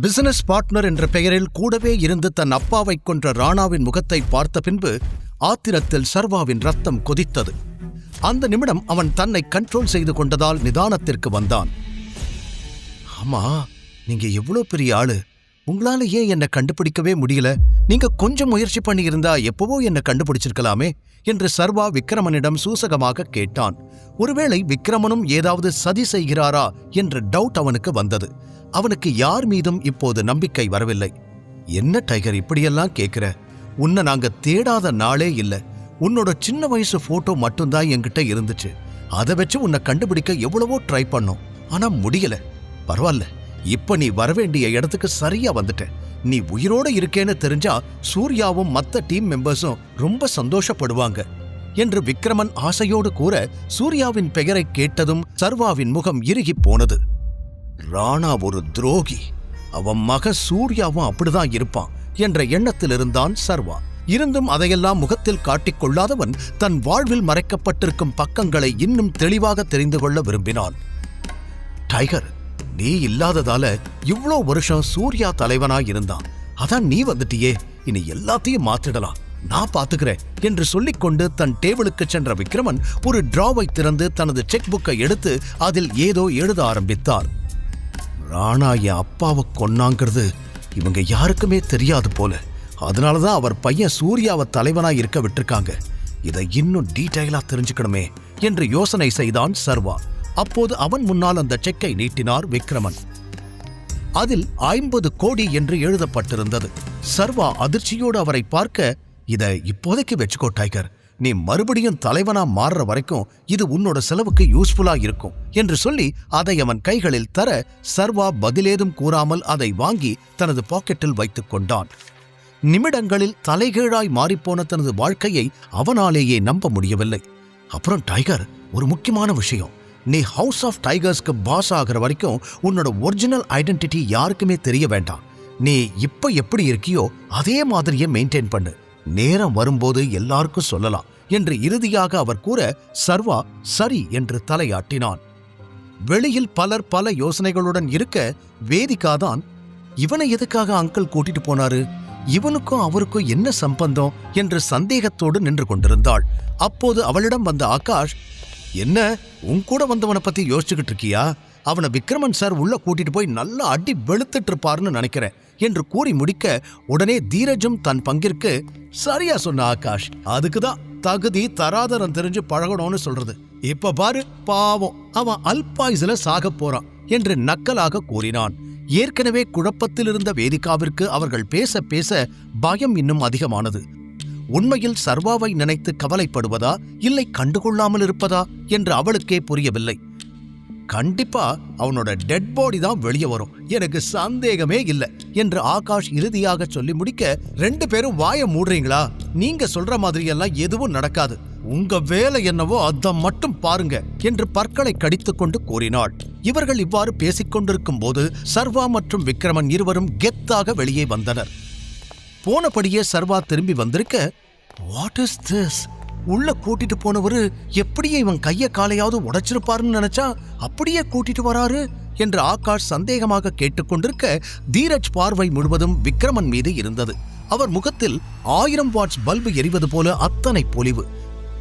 Business partner என்ற பெயரில் கூடவே இருந்து தன் அப்பாவைக் கொன்ற ராணாவின் முகத்தை பார்த்த பின்பு ஆத்திரத்தில் சர்வாவின் ரத்தம் கொதித்தது. அந்த நிமிடம் அவன் தன்னை கண்ட்ரோல் செய்து கொண்டதால் நிதானத்திற்கு வந்தான். ஆமா நீங்க எவ்வளோ பெரிய ஆளு. உங்களால ஏன் என்ன கண்டுபிடிக்கவே முடியல? நீங்க கொஞ்சம் முயற்சி பண்ணியிருந்தா எப்பவோ என்ன கண்டுபிடிச்சிருக்கலாமே. என்று சர்வா விக்ரமனிடம் சூசகமாக கேட்டான். ஒருவேளை விக்ரமனும் ஏதாவது சதி செய்கிறாரா என்ற டவுட் அவனுக்கு வந்தது. அவனுக்கு யார் மீதும் இப்போது நம்பிக்கை வரவில்லை. என்ன டைகர் இப்படியெல்லாம் கேட்குற? உன்னை நாங்க தேடாத நாளே இல்ல. உன்னோட சின்ன வயசு போட்டோ மட்டும்தான் என்கிட்ட இருந்துச்சு. அதை வச்சு உன்னை கண்டுபிடிக்க எவ்வளவோ ட்ரை பண்ணோம். ஆனா முடியல. பரவாயில்ல இப்ப நீ வரவேண்டிய இடத்துக்கு சரியா வந்துட்ட. நீ உயிரோட இருக்கேன்னு தெரிஞ்சா சூர்யாவும் மத்த டீம் மெம்பர்ஸும் ரொம்ப சந்தோஷப்படுவாங்க என்று விக்ரமன் ஆசையோடு கூற சூர்யாவின் பெயரை கேட்டதும் சர்வாவின் முகம் இறுகிப் போனது. ராணா ஒரு துரோகி. அவன் மக சூர்யாவும் அப்படிதான் இருப்பான் என்ற எண்ணத்தில் இருந்தான் சர்வா. இருந்தும் அதையெல்லாம் முகத்தில் காட்டிக் கொள்ளாதவன் தன் வாழ்வில் மறைக்கப்பட்டிருக்கும் பக்கங்களை இன்னும் தெளிவாக தெரிந்து கொள்ள விரும்பினான். டைகர் நீ இல்லாததால இவ்ளோ வருஷம் சூர்யா தலைவனா இருந்தான். அதான் நீ வந்துட்டியே. இனி எல்லாத்தையும் மாத்திடலாம். நான் பாத்துக்கிறேன் என்று சொல்லிக்கொண்டு தன் டேபிளுக்கு சென்ற விக்ரமன் ஒரு டிராவை திறந்து தனது செக் புக்கை எடுத்து அதில் ஏதோ எழுத ஆரம்பித்தார். ராணா என் அப்பாவை கொன்னாங்கிறது இவங்க யாருக்குமே தெரியாது போல. அதனாலதான் அவர் பையன் சூர்யாவை தலைவனா இருக்க விட்டுருக்காங்க. இதை இன்னும் டீட்டெயிலா தெரிஞ்சுக்கணுமே என்று யோசனை செய்தான் சர்வா. அப்போது அவன் முன்னால் அந்த செக்கை நீட்டினார் விக்ரமன். அதில் ஐம்பது கோடி என்று எழுதப்பட்டிருந்தது. சர்வா அதிர்ச்சியோடு அவரை பார்க்க இதை இப்போதைக்கு வச்சுக்கோ டைகர். நீ மறுபடியும் தலைவனா மாறுற வரைக்கும் இது உன்னோட செலவுக்கு யூஸ்ஃபுல்லா இருக்கும் என்று சொல்லி அதை அவன் கைகளில் தர சர்வா பதிலேதும் கூறாமல் அதை வாங்கி தனது பாக்கெட்டில் வைத்துக் கொண்டான். நிமிடங்களில் தலைகீழாய் மாறிப்போன தனது வாழ்க்கையை அவனாலேயே நம்ப முடியவில்லை. அப்புறம் டைகர் ஒரு முக்கியமான விஷயம். நீ ஹவுஸ் ஆஃப் டைகர்ஸ்க்கு பாஸ் ஆகிற வரைக்கும் உன்னோட ஒரிஜினல் ஐடென்டிட்டி யாருக்குமே தெரிய வேண்டாம். நீ இப்ப எப்படி இருக்கியோ அதே மாதிரியே மெயின்டைன் பண்ணு. நேரம் வரும்போது எல்லாருக்கும் சொல்லலாம் என்று இறுதியாக அவர் கூற சர்வா சரி என்று தலையாட்டினான். வெளியில் பலர் பல யோசனைகளுடன் இருக்க வேதிகாதான் இவனை எதுக்காக அங்கிள் கூட்டிட்டு போனாரு? இவனுக்கும் அவருக்கும் என்ன சம்பந்தம்? என்று சந்தேகத்தோடு நின்று கொண்டிருந்தாள். அப்போது அவளிடம் வந்த ஆகாஷ் என்ன? உன் கூட வந்தவனை பத்தி யோசிச்சுக்கிட்டு இருக்கியா? அவனை விக்ரமன் சார் உள்ள கூட்டிட்டு போய் நல்லா அடி வெளுத்துட்டு இருப்பாருன்னு நினைக்கிறேன் என்று கூறி முடிக்க உடனே தீரஜும் தன் பங்கிற்கு சரியா சொன்ன ஆகாஷ் அதுக்குதான் தகுதி தராதரம் தெரிஞ்சு பழகணும்னு சொல்றது. இப்ப பாரு பாவம் அவன் அல்பாயுசுல சாக போறான் என்று நக்கலாக கூறினான். ஏற்கனவே குழப்பத்தில் இருந்த வேதிகாவிற்கு அவர்கள் பேச பேச பயம் இன்னும் அதிகமானது. உண்மையில் சர்வாவை நினைத்து கவலைப்படுவதா? இல்லை கண்டுகொள்ளாமல் இருப்பதா? என்று அவளுக்கே புரியவில்லை. கண்டிப்பா அவனோட டெட் பாடி தான் வெளியே வரும். எனக்கு சந்தேகமே இல்லை என்று ஆகாஷ் இறுதியாக சொல்லி முடிக்க ரெண்டு பேரும் வாய மூடுறீங்களா? நீங்க சொல்ற மாதிரியெல்லாம் எதுவும் நடக்காது. உங்க வேலை என்னவோ அதை மட்டும் பாருங்க என்று பற்களை கடித்துக்கொண்டு கூறினாள். இவர்கள் இவ்வாறு பேசிக் கொண்டிருக்கும் போது சர்வா மற்றும் விக்ரமன் இருவரும் கெத்தாக வெளியே வந்தனர். போனபடியே சர்வா திரும்பி வந்திருக்க வாட் இஸ் திஸ் உள்ள கூட்டிட்டு போனவரு எப்படியே இவன் கைய காலையாவது உடைச்சிருப்பாருன்னு நினைச்சா அப்படியே கூட்டிட்டு வராரு? என்று ஆகாஷ் சந்தேகமாக கேட்டுக்கொண்டிருக்க தீரஜ் பார்வை முழுவதும் விக்ரமன் மீது இருந்தது. அவர் முகத்தில் ஆயிரம் வாட்ஸ் பல்பு எரிவது போல அத்தனை பொலிவு.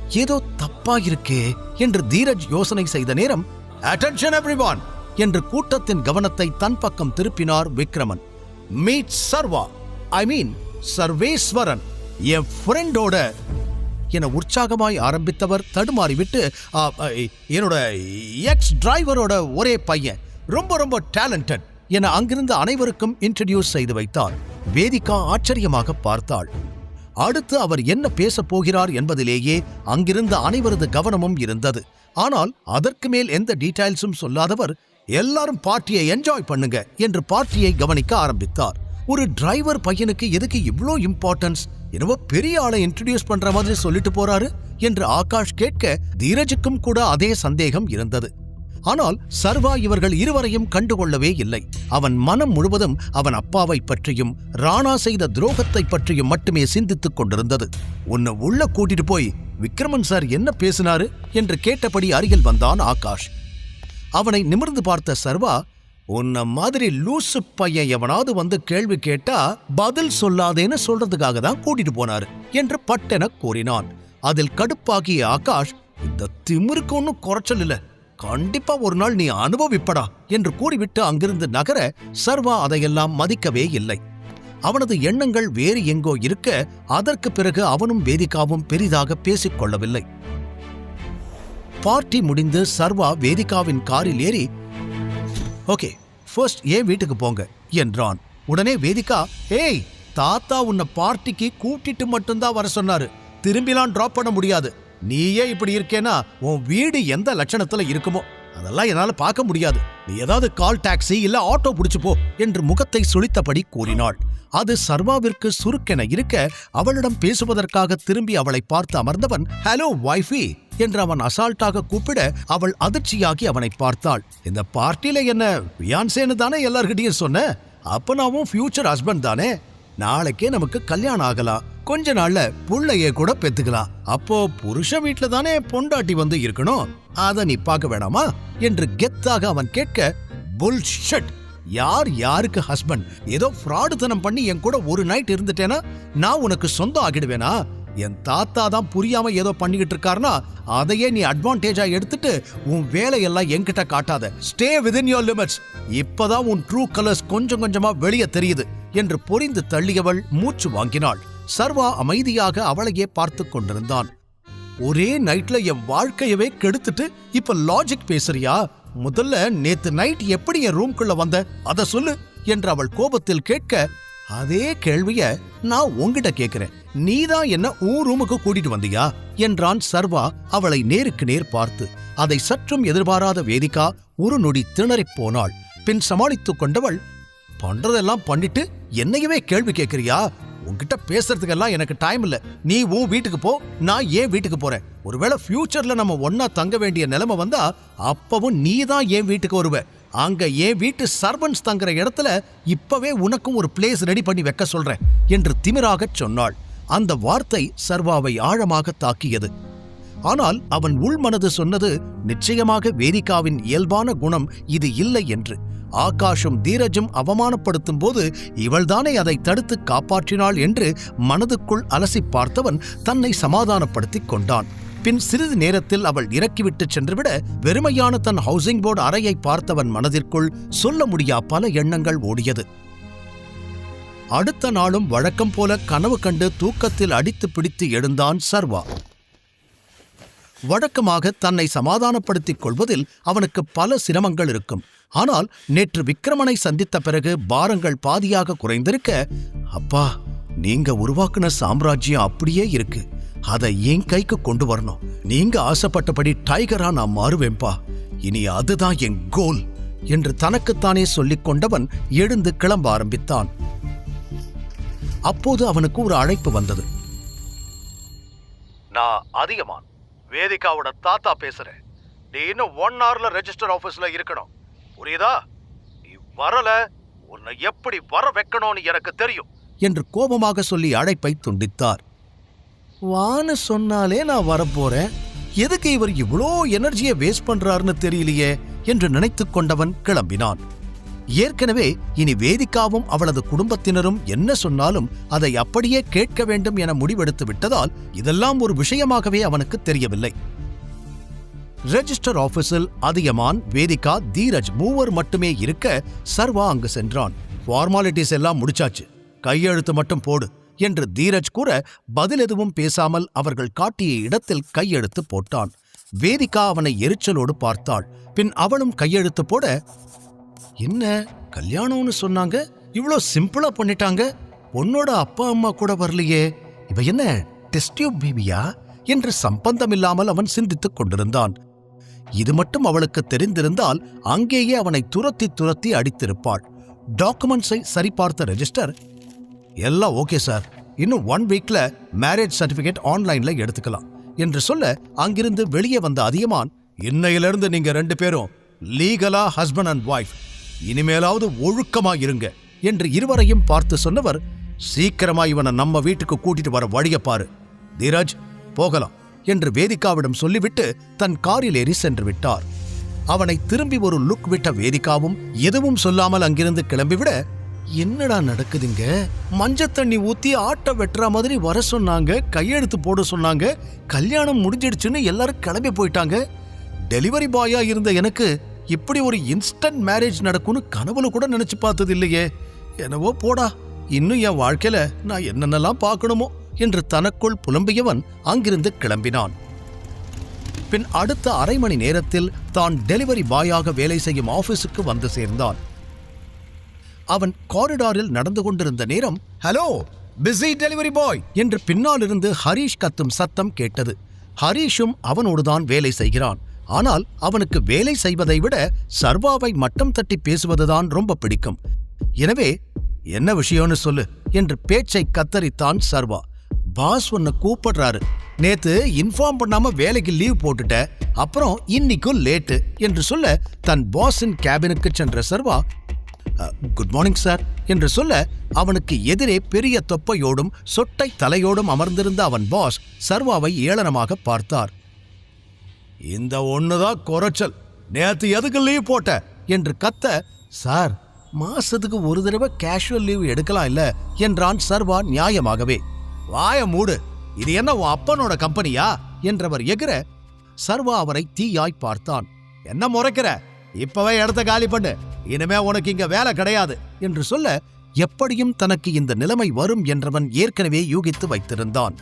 ஏதோ தப்பா இருக்கே என்று தீரஜ் யோசனை செய்த நேரம் அட்டென்ஷன் எவ்ரிவான் என்று கூட்டத்தின் கவனத்தை தன் பக்கம் திருப்பினார் விக்ரமன். மீட் சர்வா. ஐ மீன் சர்வேஸ்வரன் என் ஃப்ரெண்டோட என உற்சாகமாய் ஆரம்பித்தவர் தடுமாறிவிட்டு என்னோட எக்ஸ் டிரைவரோட ஒரே பையன் ரொம்ப ரொம்ப டேலண்டட் என அங்கிருந்த அனைவருக்கும் இன்ட்ரடியூஸ் செய்து வைத்தார். வேதிகா ஆச்சரியமாக பார்த்தாள். அடுத்து அவர் என்ன பேசப் போகிறார் என்பதிலேயே அங்கிருந்த அனைவரது கவனமும் இருந்தது. ஆனால் அதற்கு மேல் எந்த டீடைல்ஸும் சொல்லாதவர் எல்லாரும் பார்ட்டியை என்ஜாய் பண்ணுங்க என்று பார்ட்டியை கவனிக்க ஆரம்பித்தார். ஒரு டிரைவர் பையனுக்கு எதுக்கு இவ்ளோ இம்பார்ட்டன்ஸ் என்னவோ பெரிய ஆளை இன்ட்ரடியூஸ் பண்ற மாதிரி சொல்லிட்டு போறாரு என்று ஆகாஷ் கேட்க தீரஜுக்கும் கூட அதே சந்தேகம் இருந்தது. ஆனால் சர்வா இவர்கள் இருவரையும் கண்டுகொள்ளவே இல்லை. அவன் மனம் முழுவதும் அவன் அப்பாவை பற்றியும் ராணா செய்த துரோகத்தை பற்றியும் மட்டுமே சிந்தித்துக் கொண்டிருந்தது. உன்னை உள்ள கூட்டிட்டு போய் விக்ரமன் சார் என்ன பேசினாரு? என்று கேட்டபடி அருகில் வந்தான் ஆகாஷ். அவனை நிமிர்ந்து பார்த்த சர்வா உன்ன மாதிரி லூசு பையன் எவனாவது வந்து கேள்வி கேட்டா பதில் சொல்லாதேன்னு சொல்றதுக்காக தான் கூட்டிட்டு போனாரு என்று பட்டென கூறினான். அதில் கடுப்பாகிய ஆகாஷ் இந்த திமிருக்கு ஒன்னும் குறைச்சல் இல்ல. கண்டிப்பா ஒரு நாள் நீ அனுபவிப்படா என்று கூறிவிட்டு அங்கிருந்து நகர சர்வா அதையெல்லாம் மதிக்கவே இல்லை. அவனது எண்ணங்கள் வேறு எங்கோ இருக்க அதற்கு பிறகு அவனும் வேதிகாவும் பெரிதாக பேசிக் கொள்ளவில்லை பார்ட்டி முடிந்து சர்வா வேதிகாவின் காரில் ஏறி ஓகே ஃபர்ஸ்ட் ஏன் வீட்டுக்கு போங்க? என்றான். உடனே வேதிகா ஏய் தாத்தா உன்னை பார்ட்டிக்கு கூட்டிட்டு மட்டும்தான் வர சொன்னாரு. திரும்பிலாம் டிராப் பண்ண முடியாது. நீயே இப்படி இருக்கேனா? உன் வீடு எந்த லட்சணத்துல இருக்குமோ? அதெல்லாம் என்னால் பார்க்க முடியாது. நீ ஏதாவது கால் டாக்ஸி இல்ல ஆட்டோ பிடிச்சு போ என்று முகத்தை சுழித்தபடி கூறினாள். அது சர்வாவிற்கு சுருக்கென இருக்க அவளிடம் பேசுவதற்காக திரும்பி அவளை பார்த்து அமர்ந்தவன் ஹலோ வைஃபி. என்று அவன் அசால்ட்டாக கூப்பிட அவள் அதிர்ச்சியாகி அவனை பார்த்தாள். இந்த பார்ட்டியில என்ன வியான்சேன்னு தானே எல்லார்கிட்டையும் சொன்ன? அப்ப நாமும் ஃபியூச்சர் ஹஸ்பண்ட் தானே? நாளைக்கே நமக்கு கல்யாணம் ஆகலாம். கொஞ்ச நாள்ல புள்ளைய கூட பெத்துக்கலாம். அப்போ புருஷ வீட்டுல தானே பொண்டாட்டி வந்து இருக்கணும்? அத நீ பார்க்க வேணாமா? என்று கெத்தாக அவன் கேட்க புல்ஷட் யார் யாருக்கு ஹஸ்பண்ட்? ஏதோ ஃப்ராடுத்தனம் பண்ணி என் கூட ஒரு நைட் இருந்துட்டேனா? நான் உனக்கு சொந்தம் ஆகிடுவேனா என் தாத்தா தான் புரியாம ஏதோ பண்ணிக்கிட்டு இருக்காருன்னா அதையே நீ அட்வான்டேஜா எடுத்துட்டு உன் வேலையெல்லாம் என்கிட்ட காட்டாத. ஸ்டே விதின் யோர் லிமிட்ஸ் இப்பதான் உன் ட்ரூ கலர்ஸ் கொஞ்சம் கொஞ்சமா வெளியே தெரியுது என்று பொரிந்து தள்ளியவள் மூச்சு வாங்கினாள். சர்வா அமைதியாக அவளையே பார்த்து கொண்டிருந்தான். ஒரே நைட்ல என் வாழ்க்கையவே கெடுத்துட்டு இப்ப லாஜிக் பேசுறியா? முதல்ல நேத்து நைட் எப்படி என் ரூம்குள்ள வந்த? அத சொல்லு என்று அவள் கோபத்தில் கேட்க அதே கேள்விய நான் உங்ககிட்ட கேக்குறேன். நீதான் என்ன உன் ரூமுக்கு கூட்டிட்டு வந்தியா? என்றான் சர்வா அவளை நேருக்கு நேர் பார்த்து. அதை சற்றும் எதிர்பாராத வேதிகா ஒரு நொடி திணறிப் போனாள். பின் சமாளித்துக் கொண்டவள் பண்றதெல்லாம் பண்ணிட்டு என்னையவே கேள்வி கேக்குறியா? உன்கிட்ட பேசுறதுக்கெல்லாம் எனக்கு டைம் இல்ல. நீ உன் வீட்டுக்கு போ நான் ஏன் வீட்டுக்கு போறேன்? ஒருவேளை ஃபியூச்சர்ல நம்ம ஒன்னா தங்க வேண்டிய நிலைமை வந்தா அப்பவும் நீ தான் ஏன் வீட்டுக்கு வருவ? அங்க என் வீட்டு சர்வன்ஸ் தங்குற இடத்துல இப்பவே உனக்கும் ஒரு பிளேஸ் ரெடி பண்ணி வைக்க சொல்றேன் என்று திமிராகச் சொன்னாள். அந்த வார்த்தை சர்வாவை ஆழமாக தாக்கியது. ஆனால் அவன் உள்மனது சொன்னது நிச்சயமாக வேதிகாவின் இயல்பான குணம் இது இல்லை என்று. ஆகாஷும் தீரஜும் அவமானப்படுத்தும் போது இவள்தானே அதை தடுத்து காப்பாற்றினாள் என்று மனதுக்குள் அலசி பார்த்தவன் தன்னை சமாதானப்படுத்திக் கொண்டான். பின் சிறிது நேரத்தில் அவள் இறக்கிவிட்டு சென்றுவிட வெறுமையான தன் ஹவுசிங் போர்டு அறையை பார்த்தவன் மனதிற்குள் சொல்ல முடியா பல எண்ணங்கள் ஓடியது. அடுத்த நாளும் வழக்கம் போல கனவு கண்டு தூக்கத்தில் அடித்து பிடித்து எழுந்தான் சர்வா. வழக்கமாக தன்னை சமாதானப்படுத்திக் கொள்வதில் அவனுக்கு பல சிரமங்கள் இருக்கும். ஆனால் நேற்று விக்ரமனை சந்தித்த பிறகு பாரங்கள் பாதியாக குறைந்திருக்க அப்பா நீங்க உருவாக்குன சாம்ராஜ்யம் அப்படியே இருக்கு. அதை என் கைக்கு கொண்டு வரணும். நீங்க ஆசைப்பட்டபடி டைகரா நான் மாறுவேன்பா. இனி அதுதான் என் கோல் என்று தனக்குத்தானே சொல்லிக் கொண்டவன் எழுந்து கிளம்ப ஆரம்பித்தான். அப்போது அவனுக்கு ஒரு அழைப்பு வந்தது. நான் அதிகமான். வேதிகாவோட தாத்தா பேசுறேன். நீ இன்னும் ஒன் ஹவர்ல ரெஜிஸ்டர் ஆபீஸ்ல இருக்கணும். புரியுதா? நீ வரல. உன்னை எப்படி வர வைக்கணும்னு எனக்கு தெரியும். என்று கோபமாக சொல்லி அழைப்பை துண்டித்தார். வான்னு சொன்னாலே நான் வரப்போறேன். எதுக்கு இவர் இவ்வளோ எனர்ஜியை வேஸ்ட் பண்றாருன்னு தெரியலையே என்று நினைத்து கொண்டவன் கிளம்பினான். ஏற்கனவே இனி வேதிகாவும் அவளது குடும்பத்தினரும் என்ன சொன்னாலும் அதை அப்படியே கேட்க வேண்டும் என முடிவெடுத்து விட்டதால் இதெல்லாம் ஒரு விஷயமாகவே அவனுக்கு தெரியவில்லை. ரெஜிஸ்டர் ஆபீஸில் அதியமான் வேதிகா தீரஜ் மூவர் மட்டுமே இருக்க சர்வா அங்கு சென்றான். ஃபார்மாலிட்டிஸ் எல்லாம் முடிச்சாச்சு. கையெழுத்து மட்டும் போடு. என்று தீரஜ் கூற பதில் எதுவும் பேசாமல் அவர்கள் காட்டிய இடத்தில் கையெழுத்து போட்டான். வேதிகா அவனை எரிச்சலோடு பார்த்தாள். பின் அவளும் கையெழுத்து போட என்ன கல்யாணம்னு சொன்னாங்க? இவ்ளோ சிம்பிளா பண்ணிட்டாங்க? பொண்ணோட அப்பா அம்மா கூட வரலையே. இவ என்ன டெஸ்ட் டியூப் பேபியா என்று சம்பந்தமில்லாமல் அவன் சிந்தித்துக் கொண்டிருந்தான். இது மட்டும் அவளுக்கு தெரிந்திருந்தால் அங்கேயே அவனை துரத்தி துரத்தி அடித்திருப்பாள். டாக்குமெண்ட்ஸை சரிபார்த்த ரெஜிஸ்டர் எல்லாம் ஓகே சார். இன்னும் ஒன் வீக்ல மேரேஜ் சர்டிபிகேட் ஆன்லைன்ல எடுத்துக்கலாம். என்று சொல்ல அங்கிருந்து வெளியே வந்த அதியமான் இன்னையிலிருந்து நீங்க ரெண்டு பேரும் லீகலா ஹஸ்பண்ட் அண்ட் ஒய்ஃப் இனிமேலாவது ஒழுக்கமா இருங்க என்று இருவரையும் பார்த்து சொன்னவர் சீக்கிரமா இவனை நம்ம வீட்டுக்கு கூட்டிட்டு வர வழிய பாரு. தீரஜ் போகலாம் என்று வேதிகாவிடம் சொல்லிவிட்டு தன் காரில் ஏறி சென்று விட்டார். அவனை திரும்பி ஒரு லுக் விட்ட வேதிகாவும் எதுவும் சொல்லாமல் அங்கிருந்து கிளம்பிவிட என்னடா நடக்குதுங்க? மஞ்சள் தண்ணி ஊத்தி ஆட்டை வெட்டுற மாதிரி வர சொன்னாங்க கையெழுத்து போட சொன்னாங்க கல்யாணம் முடிஞ்சிடுச்சுன்னு எல்லாரும் கிளம்பி போயிட்டாங்க. டெலிவரி பாயா இருந்த எனக்கு இப்படி ஒரு இன்ஸ்டன்ட் மேரேஜ் நடக்கும்னு கனவுல கூட நினைச்சு பார்த்தது இல்லையே. என்னவோ போடா இன்னும் என் வாழ்க்கையில நான் என்னென்னலாம் பார்க்கணுமோ என்று தனக்குள் புலம்பியவன் அங்கிருந்து கிளம்பினான். பின் அடுத்த அரை மணி நேரத்தில் தான் டெலிவரி பாயாக வேலை செய்யும் ஆபீஸுக்கு வந்து சேர்ந்தான். அவன் காரிடாரில் நடந்து கொண்டிருந்த நேரம் ஹலோ பிஸி டெலிவரி பாய் என்று பின்னாலிருந்து ஹரீஷ் கத்தும் சத்தம் கேட்டது. ஹரீஷும் அவனோடுதான் வேலை செய்கிறான். ஆனால் அவனுக்கு வேலை செய்வதை விட சர்வாவை மட்டம் தட்டி பேசுவதுதான் ரொம்ப பிடிக்கும். எனவே என்ன விஷயம்னு சொல்லு என்று பேச்சை கத்தரித்தான் சர்வா. பாஸ் உன்னை கூப்பிடுறாரு. நேத்து இன்ஃபார்ம் பண்ணாம வேலைக்கு லீவ் போட்டுட்ட. அப்புறம் இன்னைக்கும் லேட்டு என்று சொல்ல தன் பாஸின் கேபினுக்கு சென்ற சர்வா குட் மார்னிங் சார் என்று சொல்ல அவனுக்கு எதிரே பெரிய தொப்பையோடும் சொட்டை தலையோடும் அமர்ந்திருந்த அவன் பாஸ் சர்வாவை ஏளனமாக பார்த்தார். இந்த ஒண்ணுதான் குறைச்சல். நேத்து எதுக்கு லீவ் போட்ட? என்று கத்த சார் மாசத்துக்கு ஒரு தடவை கேஷுவல் லீவ் எடுக்கலாம் இல்ல? என்றான் சர்வா நியாயமாகவே. வாய மூடு. இது என்ன உன் அப்பனோட கம்பெனியா? என்றவர் எகிர சர்வா அவரை தீயாய் பார்த்தான். என்ன முறைக்கிற? இப்பவே இடத்த காலி பண்ணு. இனிமே உனக்கு இங்க வேலை கிடையாது. என்று சொல்ல எப்படியும் தனக்கு இந்த நிலைமை வரும் என்றவன் ஏற்கனவே யூகித்து வைத்திருந்தான்.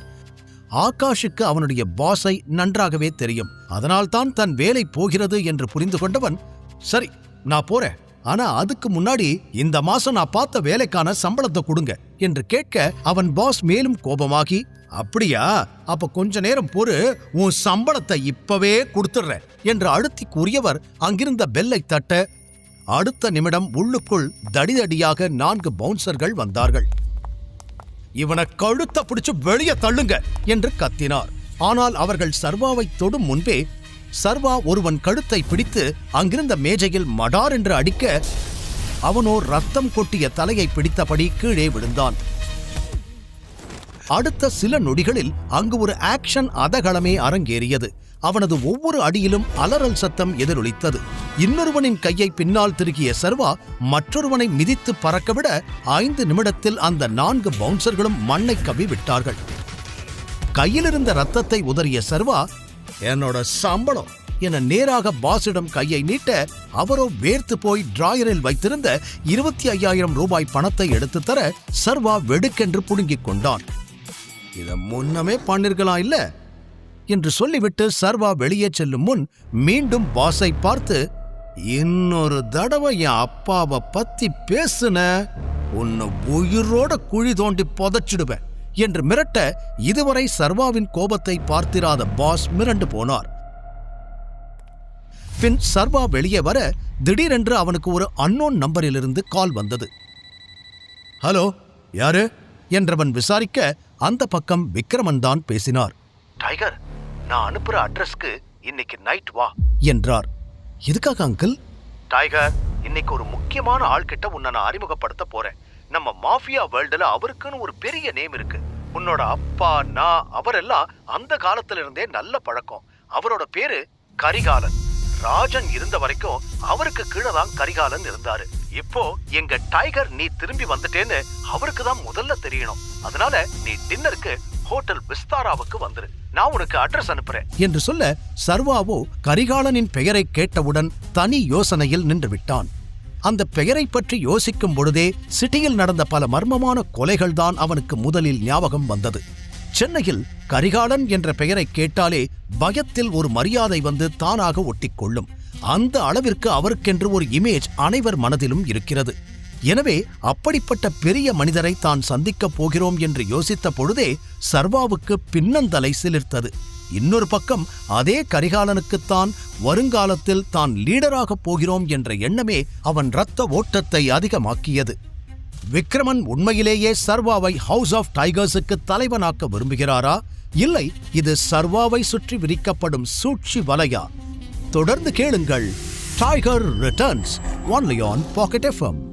ஆகாஷுக்கு அவனுடைய பாஸை நன்றாகவே தெரியும். அதனால்தான் தன் வேலை போகிறது என்று புரிந்து கொண்டவன் சரி நான் போறேன். ஆனா அதுக்கு முன்னாடி இந்த மாசம் நான் பார்த்த வேலைக்கான சம்பளத்தை கொடுங்க என்று கேட்க அவன் பாஸ் மேலும் கோபமாகி அப்படியா? அப்ப கொஞ்ச நேரம் பொறு உன் சம்பளத்தை இப்பவே கொடுத்துடுறேன் என்று அழுத்தி கூறியவர் அங்கிருந்த பெல்லை தட்ட அடுத்த நிமிடம் உள்ளுக்குள் தடிதடியாக நான்கு பவுன்சர்கள் வந்தார்கள். இவனை கழுத்த பிடிச்சு வெளியே தள்ளுங்க என்று கத்தினார். ஆனால் அவர்கள் சர்வாவை தொடும் முன்பே சர்வா ஒருவன் கழுத்தை பிடித்து அங்கிருந்த மேஜையில் மடார் என்று அடிக்க அவனோ ரத்தம் கொட்டிய தலையை பிடித்தபடி கீழே விழுந்தான். அடுத்த சில நொடிகளில் அங்கு ஒரு ஆக்ஷன் அதகளமே அரங்கேறியது. அவனது ஒவ்வொரு அடியிலும் அலறல் சத்தம் எதிரொலித்தது. இன்னொருவனின் கையை பின்னால் திருகிய சர்வா மற்றொருவனை மிதித்து பறக்கவிட ஐந்து நிமிடத்தில் அந்த நான்கு பவுன்சர்களும் மண்ணை கவி விட்டார்கள். கையிலிருந்த ரத்தத்தை உதறிய சர்வா என்னோட சம்பளம்! என நேராக பாஸிடம் கையை நீட்ட அவரோ வேர்த்து போய் டிராயரில் வைத்திருந்த இருபத்தி ஐயாயிரம் ரூபாய் பணத்தை எடுத்து தர சர்வா வெடுக்கென்று புடுங்கிக் கொண்டான். இதை முன்னமே பண்ணிருக்கலாம் இல்லை? என்று சொல்லிவிட்டு சர்வா வெளியே செல்லும் முன் மீண்டும் பாஸை பார்த்து இன்னொரு தடவை என் அப்பாவை பத்தி பேசுன உன்னை உயிரோட குழி தோண்டி புதைச்சிடுவேன் என்று மிரட்ட இதுவரை சர்வாவின் கோபத்தை பார்த்திராத பாஸ் மிரண்டு போனார். பின் சர்வா வெளியே வர திடீரென்று அவனுக்கு ஒரு அன்னோன் நம்பரிலிருந்து கால் வந்தது. ஹலோ யாரு? என்றவன் விசாரிக்க அந்த பக்கம் விக்ரமன் தான் பேசினார். டைகர் நான் அனுப்புற அட்ரஸ்க்கு இன்னைக்கு நைட் வா. என்றார். எதுக்காக அங்கிள் டைகர் இன்னைக்கு ஒரு முக்கியமான ஆள்கிட்ட உன்னை நான் அறிமுகப்படுத்த போறேன். நம்ம மாஃபியா வேர்ல்டுல அவருக்குன்னு ஒரு பெரிய நேம் இருக்கு. உன்னோட அப்பா நான் அவரெல்லாம் அந்த காலத்துல இருந்தே நல்ல பழக்கம். அவரோட பேரு கரிகாலன். ராஜன் இருந்த வரைக்கும் அவருக்கு கீழே தான் கரிகாலன் இருந்தாரு. இப்போ எங்க டைகர் நீ திரும்பி வந்துட்டேன்னு அவருக்கு தான் முதல்ல தெரியணும். அதனால நீ டின்னருக்கு ஹோட்டல் விஸ்தாராவுக்கு வந்துரு. நான் உனக்கு அட்ரஸ் அனுப்புறேன். என்று சொல்ல சர்வாவோ கரிகாலனின் பெயரை கேட்டவுடன் தனி யோசனையில் நின்று விட்டான் அந்த பெயரை பற்றி யோசிக்கும் பொழுதே சிட்டியில் நடந்த பல மர்மமான கொலைகள்தான் அவனுக்கு முதலில் ஞாபகம் வந்தது. சென்னையில் கரிகாலன் என்ற பெயரை கேட்டாலே பயத்தில் ஒரு மரியாதை வந்து தானாக ஒட்டிக்கொள்ளும். அந்த அளவிற்கு அவருக்கென்று ஒரு இமேஜ் அனைவர் மனதிலும் இருக்கிறது. எனவே அப்படிப்பட்ட பெரிய மனிதரை தான் சந்திக்கப் போகிறோம் என்று யோசித்த பொழுதே சர்வாவுக்கு பின்னந்தலை சிலிர்த்தது. இன்னொரு பக்கம் அதே கரிகாலனுக்குத்தான் வருங்காலத்தில் தான் லீடராகப் போகிறோம் என்ற எண்ணமே அவன் இரத்த ஓட்டத்தை அதிகமாக்கியது. விக்ரமன் உண்மையிலேயே சர்வாவை ஹவுஸ் ஆஃப் டைகர்ஸுக்கு தலைவனாக்க விரும்புகிறாரா? இல்லை இது சர்வாவை சுற்றி விரிக்கப்படும் சூழ்ச்சி வலையா? தொடர்ந்து கேளுங்கள். Tiger returns only on pocket FM